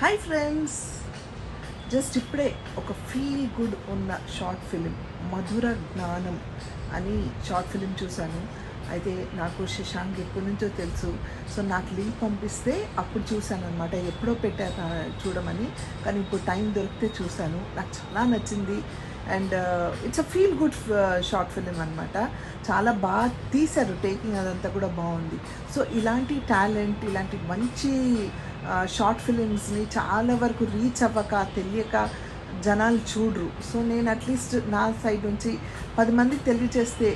Hi friends just ఇప్పుడే ఒక feel good ఉన్న షార్ట్ ఫిలిం మధుర జ్ఞానం అని షార్ట్ ఫిలిం చూశాను. అయితే నాకు శశాంక్ ఎప్పటి నుంచో తెలుసు. సో నాకు లింక్ పంపిస్తే అప్పుడు చూశాను అనమాట ఎప్పుడో పెట్టాను చూడమని. కానీ ఇప్పుడు టైం దొరికితే చూశాను. నాకు చాలా నచ్చింది. And it's a feel good short film అనమాట చాలా బాగా తీశారు. టేకింగ్ అదంతా కూడా బాగుంది. సో ఇలాంటి టాలెంట్ ఇలాంటి మంచి షార్ట్ ఫిలిమ్స్ని చాలా వరకు రీచ్ అవ్వక తెలియక జనాలు చూడరు. సో నేను అట్లీస్ట్ నా సైడ్ నుంచి పది మందికి తెలియచేస్తే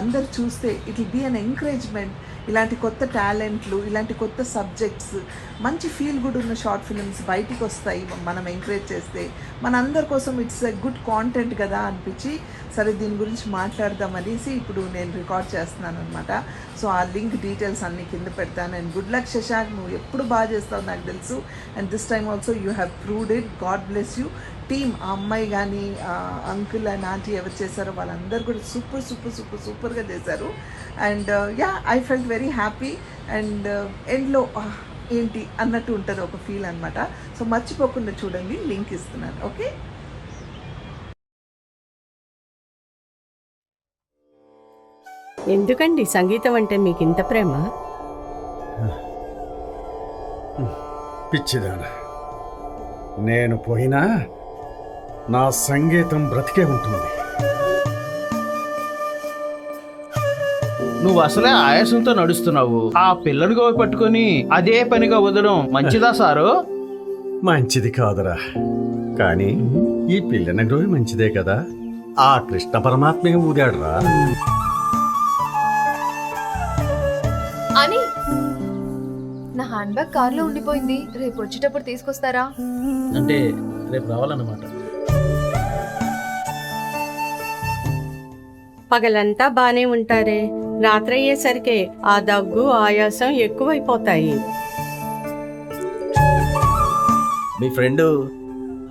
అందరు చూస్తే it will be an encouragement ఇలాంటి కొత్త టాలెంట్లు ఇలాంటి కొత్త సబ్జెక్ట్స్ మంచి ఫీల్ గుడ్ ఉన్న షార్ట్ ఫిలిమ్స్ బయటికి వస్తాయి మనం ఎంకరేజ్ చేస్తే మన అందరి కోసం ఇట్స్ ఎ గుడ్ కాంటెంట్ కదా అనిపించి సరే దీని గురించి మాట్లాడదాం అనేసి ఇప్పుడు నేను రికార్డ్ చేస్తున్నాను అనమాట సో ఆ లింక్ డీటెయిల్స్ అన్ని కింద పెడతాను. And good luck Shashank. నువ్వు ఎప్పుడు బాగా చేస్తావు నాకు తెలుసు. And this time also you have proved it God bless you team ఆ అమ్మాయి కానీ అంకుల్ అండ్ ఆంటీ ఎవరు చేశారో వాళ్ళందరూ కూడా సూపర్ సూపర్ సూపర్ సూపర్గా చేశారు. And yeah I felt very happy and ఎండ్లో ఏంటి అన్నట్టు ఉంటుంది ఒక ఫీల్ అనమాట సో మర్చిపోకుండా చూడండి. లింక్ ఇస్తున్నాను. ఓకే ఎందుకండి సంగీతం అంటే మీకు ఇంత ప్రేమ? పిచ్చిదాన. నేను పోయినా నా సంగీతం బ్రతికే ఉంటుంది. నువ్వు అసలే ఆయాసంతో నడుస్తున్నావు. ఆ పిల్లని గోవి పట్టుకొని అదే పనిగా వదలడం మంచిదా సారు? మంచిది కాదురా. కానీ ఈ పిల్లన గ్రోవి మంచిదే కదా. ఆ కృష్ణ పరమాత్మే ఊదాడురా. అని నా హ్యాండ్ బ్యాగ్ కార్లో ఉండిపోయింది. రేపు వచ్చేటప్పుడు తీసుకొస్తారా? అంటే రేపు రావాలన్నమాట. పగలంతా బానే ఉంటారే. రాత్రి అయ్యేసరికి ఆ దగ్గు ఆయాసం ఎక్కువైపోతాయి. మీ ఫ్రెండ్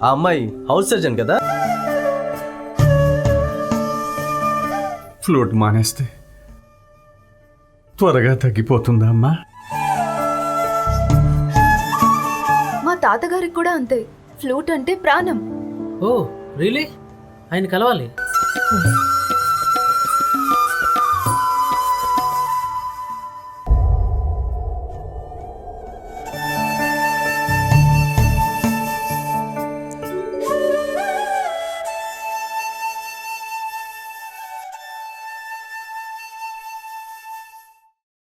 ఆ అమ్మాయి హౌస్ సర్జన్ కదా? ఫ్లూట్ మానేస్తే. త్వరగా తగ్గిపోతుందా అమ్మా మా తాతగారికి కూడా అంతే. ఫ్లూట్ అంటే ప్రాణం. Oh really? ఆయన కలవాలి?